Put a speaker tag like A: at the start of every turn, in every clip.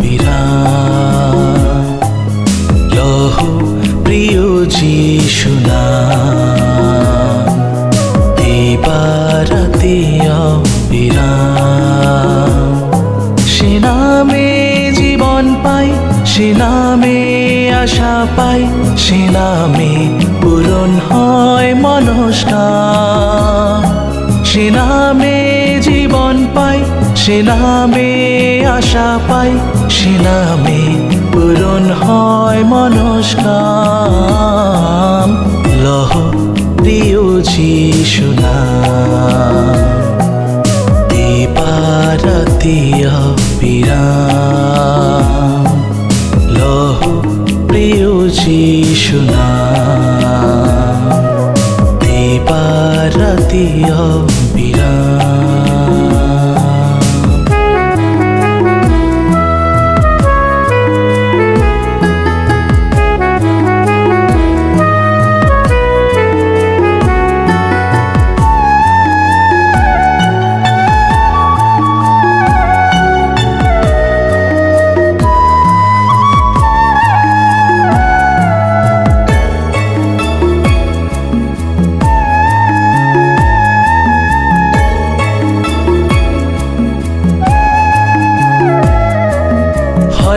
A: বিরাহ প্রিয় যিশু নাম দিবারাতে অবিরাম সে নামে জীবন পাই, সে নামে আশা পাই, সে নামে পূরণ হয় মনস্কাম। সে নামে জীবন পাই নামে আশা পাই নামে পূরণ হয় মনস্কাম। লহ প্রিয় যিশু নাম। দিবারাতি অবিরাম।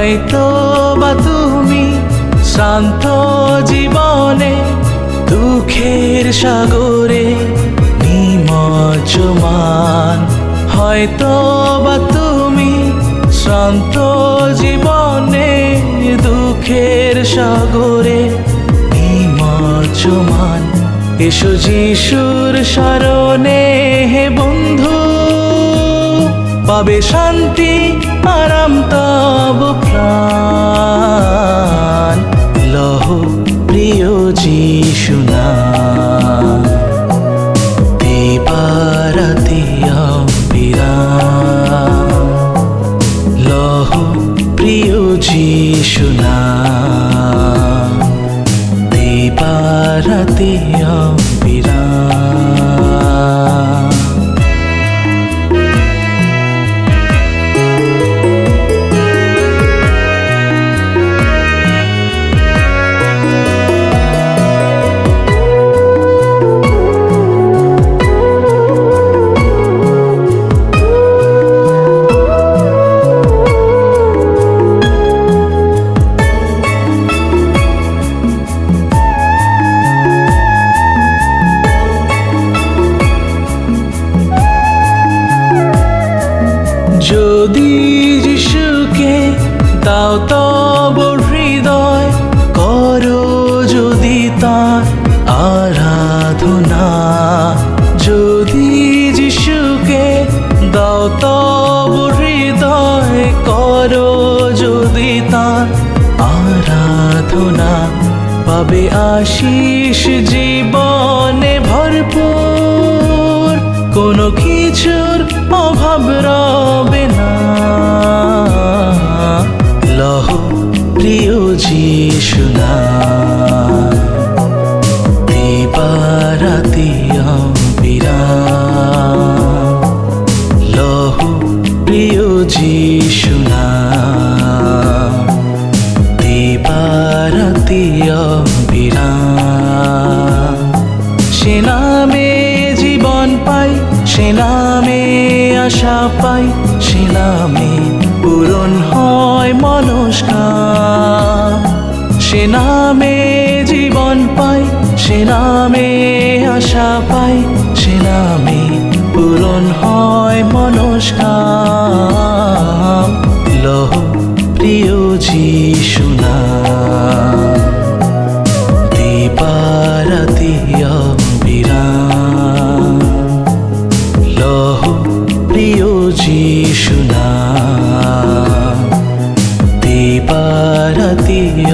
A: হয়তো বা তুমি শান্ত জীবনে দুঃখের সাগরে নিমজ্জমান। হয়তো বা তুমি শান্ত জীবনে দুঃখের সাগরে নিমজ্জমান। এসো যিশুর শরণে হে বন্ধু, পাবে শান্তি দিবারাতি অবিরাম যদি যিশুকে দাও তব হৃদয়, করো যদি তার আরাধনা। যদি যিশুকে দাও তব হৃদয়, করো যদি তার আরাধনা। পাবে আশিস জীবনে ভরপুর, কোনো কিছুর অভাব রবে নামে পূরণ হয় মনস্কা। সে নামে জীবন পাই, সে নামে আশা পাই, সে পূরণ হয় মনস্কার ुला दे परतिय